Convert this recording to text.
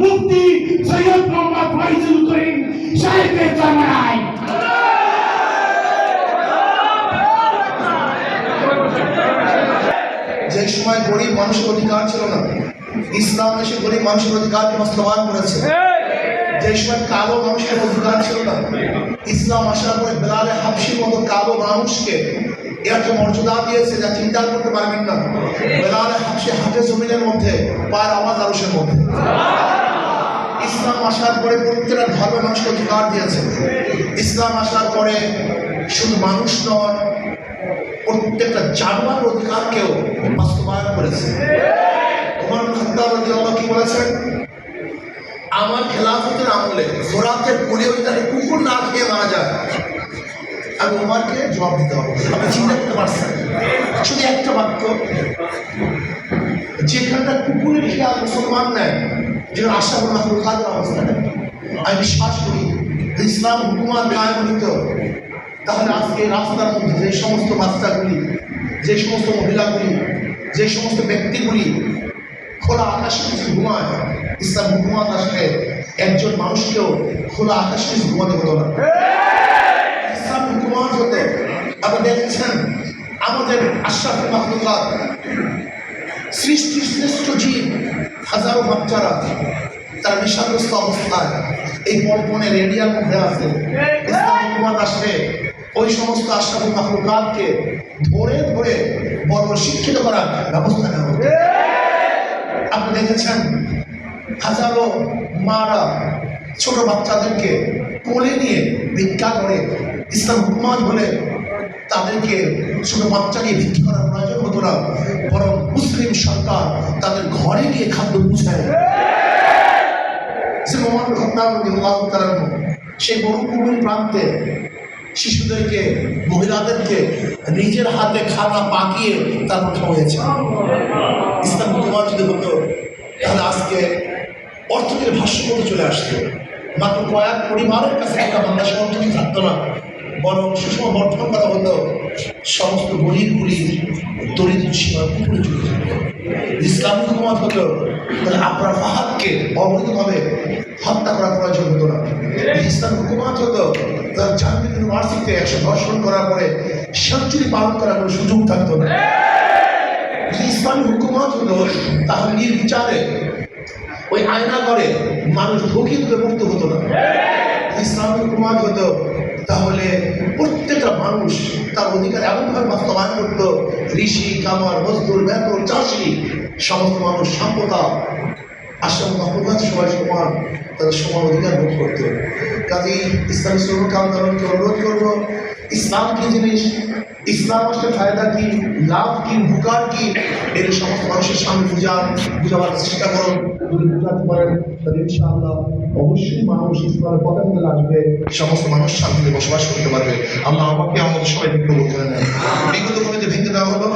মুফতি সৈয়দ মোহাম্মদ ফয়জুল করিম সাহেবের জামানায় যে সময় গরিব মানুষের অধিকার ছিল না, ইসলাম এসে গরিব মানুষের অধিকারকে বাস্তবায়ন করেছে। যে সময় কালো মানুষের অধিকার ছিল না, ইসলাম আসার পরে বেলালে হাফসির মতো কালো মানুষকে এত মর্যাদা দিয়েছে যা চিন্তা করতে পারবেন না। বেলালে হাফসি হাতে জমিনের মধ্যে, পায়ের আওয়াজ আরসের মধ্যে। ইসলাম আসার পরে প্রত্যেকটা ধর্মের মানুষকে অধিকার দিয়েছে। ইসলাম আসার পরে শুধু মানুষ নয় প্রত্যেকটা জানোয়ার অধিকারকেও বাস্তবায়ন করেছে। কি বলেছেন, আমার খেলাফতের আমলে ফোরাতের পুলে ওই তাকে কুকুর না খেয়ে মারা যায়। আমি ওমারকে জবাব দিতে হবে আপনি চিন্তা করতে পারছেন? শুধু একটা বাক্য, যেখানটা কুকুরের খেয়াল মুসলমান নেয় যেটা আশা করলাম কাদের অবস্থা নেয় আমি বিশ্বাস করি ইসলাম হুকুমাত কায়েম হইত তাহলে আজকে রাস্তার মধ্যে যে সমস্ত বাচ্চাগুলি, যে সমস্ত মহিলাগুলি, যে সমস্ত ব্যক্তিগুলি খোলা আকাশে কিছু ঘুমায়, ইসলাম হুকুমাত আসলে একজন মানুষকেও খোলা আকাশে কিছু ঘুমাতে হতো না। ইসলাম হুকুমাত হতো আপনি দেখছেন আমাদের আশরাফ মাহলুকাত সৃষ্টির শ্রেষ্ঠ জীব হাজারো বাচ্চারা, তারা নেশাগ্রস্ত অবস্থায়। এই পল্পনে রেডিয়ার মধ্যে আছে। ইসলাম ওই সমস্ত আশরাফ মাহলুকাতকে ধরে ধরে বড় শিক্ষিত করার ব্যবস্থা নেওয়া হবে আপনি দেখেছেন হাজারো মারা ছোট বাচ্চাদেরকে কোলে নিয়ে ভিক্ষা করে ইসলাম হুকুমাত বলে তাদেরকে ছোট বাচ্চা নিয়ে ভিক্ষা করার প্রয়োজন হতো না। সরকার তাদের ঘরে গিয়ে খাদ্য বুঝায় সেই মরুভূমির প্রান্তে শিশুদেরকে, মহিলাদেরকে নিজের হাতে খানা পাকিয়ে তারপর খাওয়াইছে ইসলাম হুকুমাত যদি হতো, তাহলে আজকে অর্থনীতির ভাষ্যমতো চলে আসতো মাত্র কয়েক পরিবারের কাছে একটা বাংলাদেশ অর্থনীতি থাকতো না। বরং সুষম বর্ধন করা হতো সমস্ত গরিবগুলি দরিদ্র সীমার উপরে চলে যেত ইসলামী হুকুমত হতো তাহলে আপনার ফাহাদকে অবৈধভাবে হত্যা করা প্রয়োজন হতো না। ইসলাম হুকুমত হতো তার জাহাঙ্গীর ইউনিভার্সিটিতে একশো ধর্ষণ করার পরে সেঞ্চুরি পালন করার কোনো সুযোগ থাকতো না। ইসলামী হুকুমত হতো তাহলে নির্বিচারে ওই আয়না করে মানুষ তুলে মুক্ত হতো না। ইসলামী হুকুমত হতো তাহলে প্রত্যেকটা মানুষ তার অধিকার এমনভাবে বাস্তবায়ন করতো, ঋষি কামার মজদুর, বেতন, চাষি, সমস্ত মানুষ সম্পদা আশ্রম মহব্বত সবাই সমান, তাদের সমান অধিকার ভোগ করতো। কাজে ইসলামী শ্রমিক আন্দোলনকে অনুরোধ করব ইসলাম কি জিনিস? ইসলাম আসলে ফায়দা কি, লাভ কি, উপকার কি? এর সমস্ত মানুষের সামনে বুঝান বুঝাবার চেষ্টা করুন। যদি বুঝাতে পারেন, তাহলে ইনশাআল্লাহ অবশ্যই মানুষ ইসলামের পথে মধ্যে আসবে সমস্ত মানুষ শান্তিতে বসবাস করতে পারবে। আল্লাহ আমাকে আমাদের সবাই বিজ্ঞ করতে বিগত কমিটি ভেঙে দেওয়া হলো